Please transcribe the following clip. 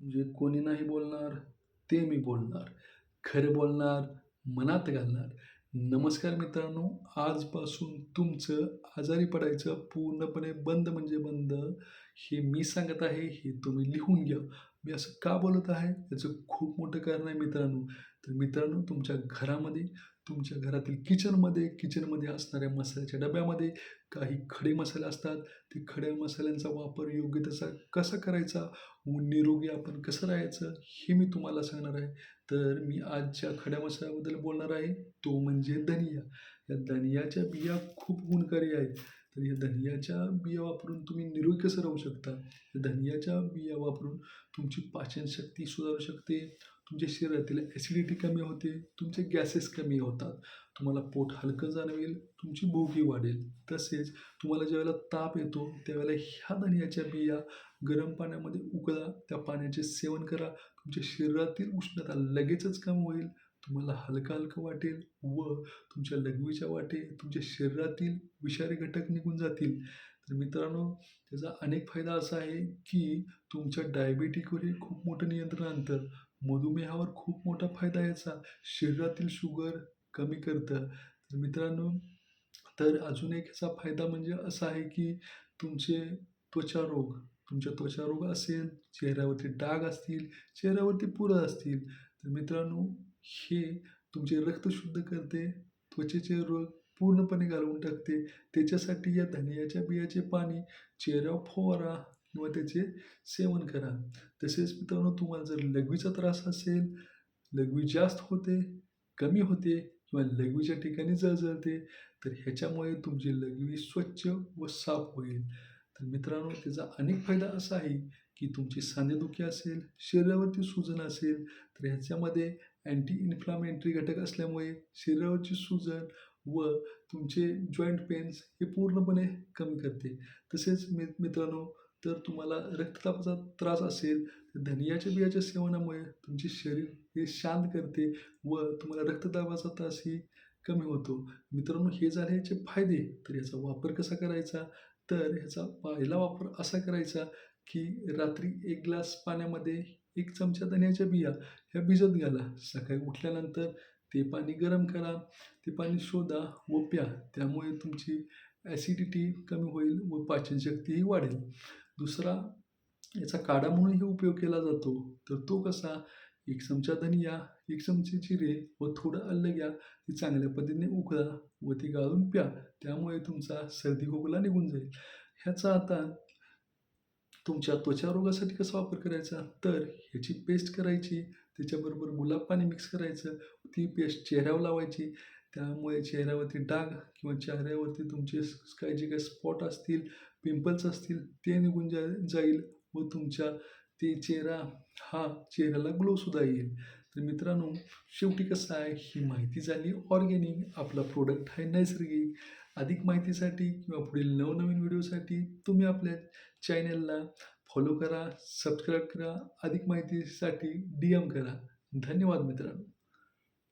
जे कोणी नाही बोलणार ते मी बोलणार. खरं बोलणार मनात घालणार. नमस्कार मित्रांनो आजपासून तुमचं आजारी पडायचं पूर्णपणे बंद म्हणजे बंद हे मी सांगत आहे हे तुम्ही लिहून घ्या. मी असं का बोलत आहे? याचं खूप मोठं कारण आहे मित्रांनो. तर मित्रांनो तुमच्या घरामध्ये तुमच्या घरातील किचनमध्ये किचनमध्ये असणाऱ्या मसाल्याच्या डब्यामध्ये काही खडे मसाले असतात. ते खड्या मसाल्यांचा वापर योग्य तसा कसा करायचा? व निरोगी आपण कसं राहायचं? हे मी तुम्हाला सांगणार आहे. तर मी आजच्या खड्या मसाल्याबद्दल बोलणार आहे. तो म्हणजे धनिया. या धनियाच्या बिया खूप गुणकारी आहेत. तर या धनियाच्या बिया वापरून तुम्ही निरोगी कसं राहू शकता? या धनियाच्या बिया वापरून तुमची पाचनशक्ती सुधारू शकते. तुमच्या शरीरातील ॲसिडिटी कमी होते तुमचे गॅसेस कमी होतात तुम्हाला पोट हलकं जाणवेल तुमची भूकही वाढेल. तसेच तुम्हाला ज्यावेळेला ताप येतो त्यावेळेला ह्या धनियाच्या बिया गरम पाण्यामध्ये उकळा त्या पाण्याचे सेवन करा. तुमच्या शरीरातील उष्णता लगेचच कमी होईल. तुम्हाला हलकं हलकं वाटेल व तुमच्या लघवीच्या वाटे तुमच्या शरीरातील विषारी घटक निघून जातील. तर मित्रांनो त्याचा अनेक फायदा असा आहे की तुमच्या डायबिटीकवरही खूप मोठं नियंत्रण आणतं. मधुमेहावर खूप मोठा फायदा याचा. शरीरातील शुगर कमी करतं. तर मित्रांनो तर अजून एक याचा फायदा म्हणजे असा आहे की तुमचे त्वचा रोग तुमच्या त्वचा रोग असेल चेहऱ्यावरती डाग असतील चेहऱ्यावरती पुरं असतील. तर मित्रांनो हे तुमचे रक्त शुद्ध करते त्वचेचे रोग पूर्णपणे घालवून टाकते. त्याच्यासाठी या धनियाच्या बियाचे पाणी चेहऱ्यावर फवारा किंवा त्याचे सेवन करा. तसेच मित्रांनो तुम्हाला जर लघवीचा त्रास असेल लघवी जास्त होते कमी होते किंवा लघवीच्या ठिकाणी जळजळते तर ह्याच्यामुळे तुमची लघवी स्वच्छ व साफ होईल. तर मित्रांनो त्याचा अनेक फायदा असा आहे की तुमची सांधेदुखी असेल शरीरावरती सुजन असेल तर ह्याच्यामध्ये अँटी इन्फ्लामेटरी घटक असल्यामुळे शरीरावरची सुजन व तुमचे जॉईंट पेन्स हे पूर्णपणे कमी करते. तसेच मि मित्रांनो तर तुम्हाला रक्तदाबाचा त्रास असेल तर धनियाच्या बियाच्या सेवनामुळे तुमचे शरीर हे शांत करते व तुम्हाला रक्तदाबाचा त्रासही कमी होतो. मित्रांनो हे झाले याचे फायदे. तर याचा वापर कसा करायचा? तर ह्याचा पहिला वापर असा करायचा की रात्री एक ग्लास पाण्यामध्ये एक चमचा धनियाच्या बिया ह्या भिजत घाला. सकाळी उठल्यानंतर ते पाणी गरम करा. ते पाणी शोधा व प्या. त्यामुळे तुमची ॲसिडिटी कमी होईल व पाचनशक्तीही वाढेल. दुसरा याचा काढा म्हणूनही उपयोग केला जातो. तर तो कसा? एक चमचा धनिया एक चमचे जिरे व थोडं अल्लं घ्या. ते चांगल्या पद्धतीने उकळा व ती गाळून प्या. त्यामुळे तुमचा सर्दी खोकला निघून जाईल. ह्याचा आता तुमच्या त्वचा रोगासाठी कसा वापर करायचा? तर ह्याची पेस्ट करायची त्याच्याबरोबर गुलाब पाणी मिक्स करायचं ती पेस्ट चेहऱ्यावर लावायची. त्यामुळे चेहऱ्यावरती डाग किंवा चेहऱ्यावरती तुमचे काय जे काही स्पॉट असतील पिंपल्स असतील ते निघून जा जाईल व तुमच्या ते चेहरा हा चेहऱ्याला ग्लोसुद्धा येईल. तर मित्रांनो शेवटी कसं आहे ही माहिती झाली ऑर्गॅनिक. आपला प्रोडक्ट आहे नैसर्गिक. अधिक माहितीसाठी किंवा पुढील नवनवीन व्हिडिओसाठी तुम्ही आपल्या चॅनलला फॉलो करा सबस्क्राईब करा. अधिक माहितीसाठी डी एम करा. धन्यवाद मित्रांनो.